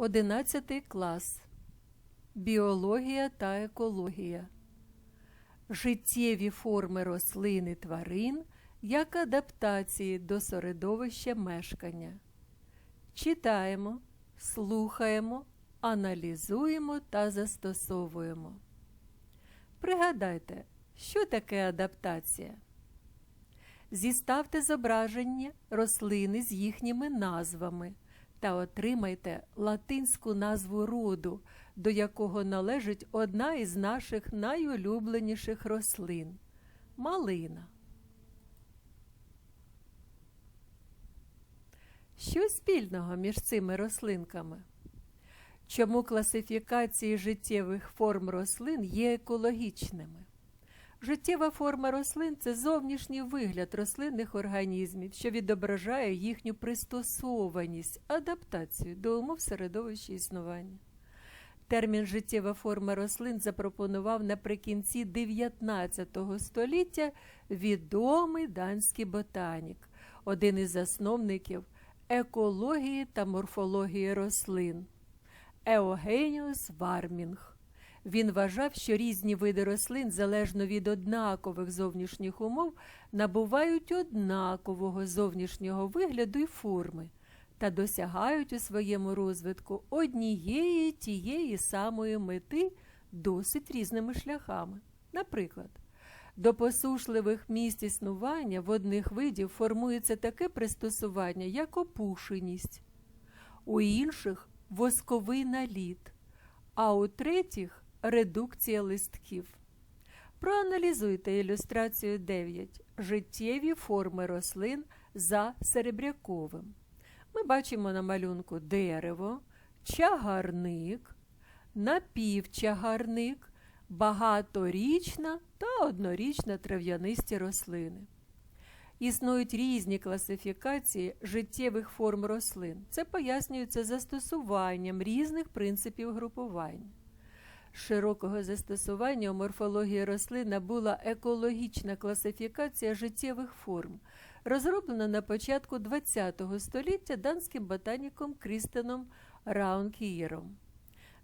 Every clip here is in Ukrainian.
11 клас. Біологія та екологія. Життєві форми рослин і тварин як адаптації до середовища мешкання. Читаємо, слухаємо, аналізуємо та застосовуємо. Пригадайте, що таке адаптація? Зіставте зображення рослини з їхніми назвами та отримайте латинську назву роду, до якого належить одна із наших найулюбленіших рослин малина. Що спільного між цими рослинками? Чому класифікації життєвих форм рослин є екологічними? Життєва форма рослин це зовнішній вигляд рослинних організмів, що відображає їхню пристосованість, адаптацію до умов середовища існування. Термін життєва форма рослин запропонував наприкінці 19 століття відомий данський ботанік, один із засновників екології та морфології рослин Еогеніус Вармінг. Він вважав, що різні види рослин, залежно від однакових зовнішніх умов, набувають однакового зовнішнього вигляду і форми та досягають у своєму розвитку однієї тієї самої мети досить різними шляхами. Наприклад, до посушливих місць існування в одних видів формується таке пристосування, як опушеність, у інших восковий наліт, а у третіх редукція листків. Проаналізуйте ілюстрацію 9. Життєві форми рослин за серебряковим. Ми бачимо на малюнку дерево, чагарник, напівчагарник, багаторічна та однорічна трав'янисті рослини. Існують різні класифікації життєвих форм рослин. Це пояснюється застосуванням різних принципів групування. Широкого застосування у морфології рослин набула екологічна класифікація життєвих форм, розроблена на початку ХХ століття данським ботаніком Крістеном Раункієром.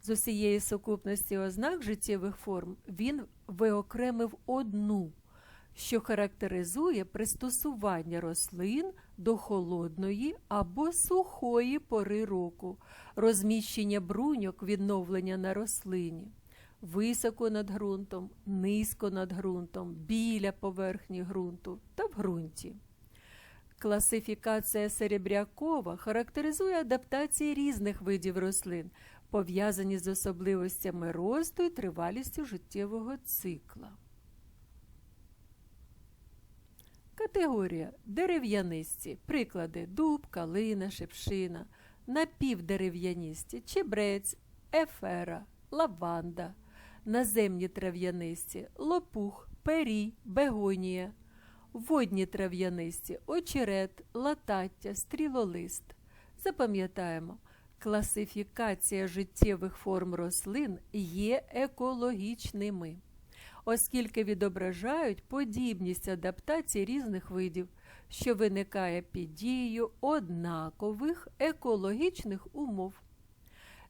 З усієї сукупності ознак життєвих форм він виокремив одну, що характеризує пристосування рослин до холодної або сухої пори року, розміщення бруньок відновлення на рослині, високо над ґрунтом, низько над ґрунтом, біля поверхні ґрунту та в ґрунті. Класифікація серебрякова характеризує адаптації різних видів рослин, пов'язані з особливостями росту і тривалістю життєвого цикла. Категорія дерев'янисті. Приклади дуб, калина, шипшина, напівдерев'яністі, чебрець, ефера, лаванда, наземні трав'янисті, лопух, перій, бегонія, водні трав'янисті, очерет, латаття, стрілолист. Запам'ятаємо, класифікація життєвих форм рослин є екологічними оскільки відображають подібність адаптації різних видів, що виникає під дією однакових екологічних умов.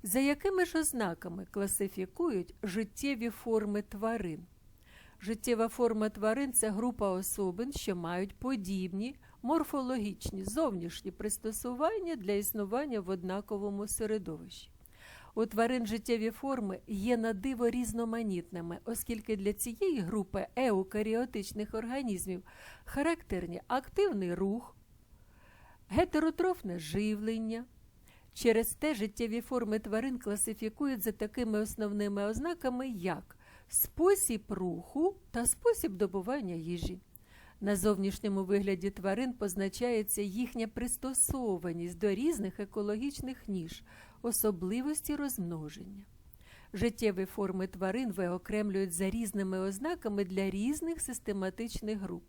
За якими ж ознаками класифікують життєві форми тварин? Життєва форма тварин це група особин, що мають подібні морфологічні зовнішні пристосування для існування в однаковому середовищі. У тварин життєві форми є на диво різноманітними, оскільки для цієї групи еукаріотичних організмів характерні активний рух, гетеротрофне живлення. Через те життєві форми тварин класифікують за такими основними ознаками, як спосіб руху та спосіб добування їжі. На зовнішньому вигляді тварин позначається їхня пристосованість до різних екологічних ніж, особливості розмноження. Життєві форми тварин виокремлюють за різними ознаками для різних систематичних груп.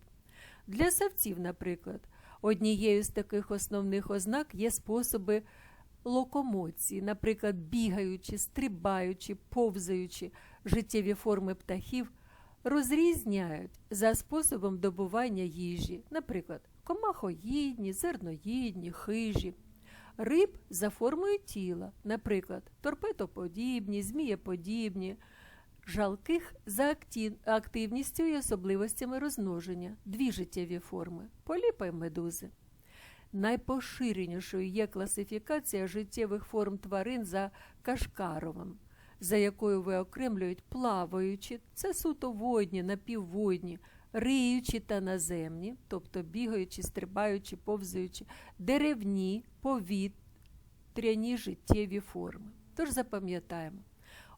Для савців, наприклад, однією з таких основних ознак є способи локомоції, наприклад, бігаючи, стрибаючи, повзаючи, життєві форми птахів розрізняють за способом добування їжі, наприклад, комахоїдні, зерноїдні, хижі. риб за формою тіла, наприклад, торпедоподібні, змієподібні, жалких за активністю і особливостями розмноження, дві життєві форми поліпа й медузи. Найпоширенішою є класифікація життєвих форм тварин за Кашкаровим, за якою виокремлюють плаваючі, це суто водні, напівводні, риючі та наземні, тобто бігаючі, стрибаючі, повзаючі, деревні, повітряні життєві форми. Тож запам'ятаємо,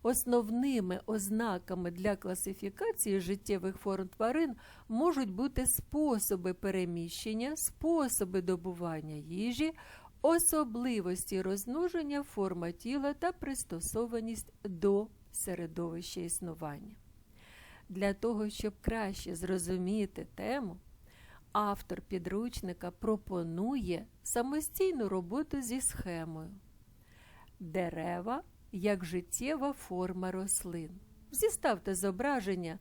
основними ознаками для класифікації життєвих форм тварин можуть бути способи переміщення, способи добування їжі, особливості розмноження, форма тіла та пристосованість до середовища існування. Для того, щоб краще зрозуміти тему, автор підручника пропонує самостійну роботу зі схемою. Дерева як життєва форма рослин. Зіставте зображення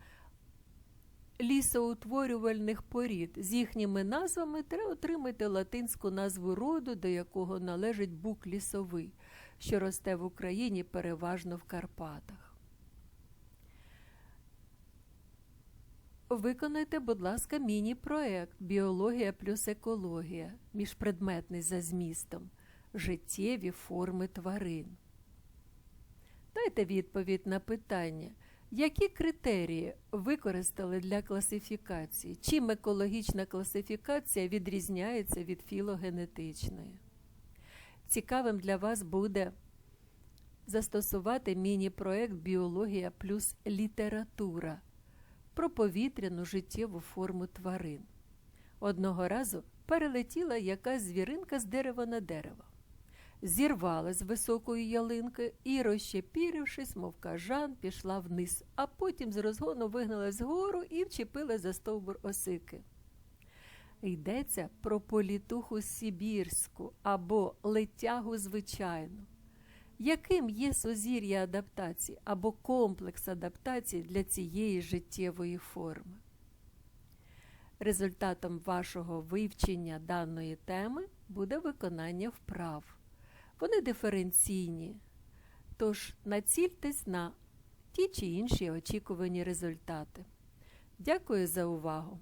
лісоутворювальних порід з їхніми назвами та отримайте латинську назву роду, до якого належить бук лісовий, що росте в Україні переважно в Карпатах. Виконайте, будь ласка, міні-проект Біологія плюс екологія, міжпредметний за змістом, життєві форми тварин. Дайте відповідь на питання, які критерії використали для класифікації? Чим екологічна класифікація відрізняється від філогенетичної? Цікавим для вас буде застосувати міні-проект Біологія плюс література про повітряну життєву форму тварин. Одного разу перелетіла якась звіринка з дерева на дерево зірвала з високої ялинки і, розщепірившись, мов кажан, пішла вниз, а потім з розгону вигналась згору і вчепила за стовбур осики. Йдеться про політуху Сибірську або летягу звичайну. Яким є сузір'я адаптації або комплекс адаптації для цієї життєвої форми? Результатом вашого вивчення даної теми буде виконання вправ. Вони диференційні, тож націльтесь на ті чи інші очікувані результати. Дякую за увагу!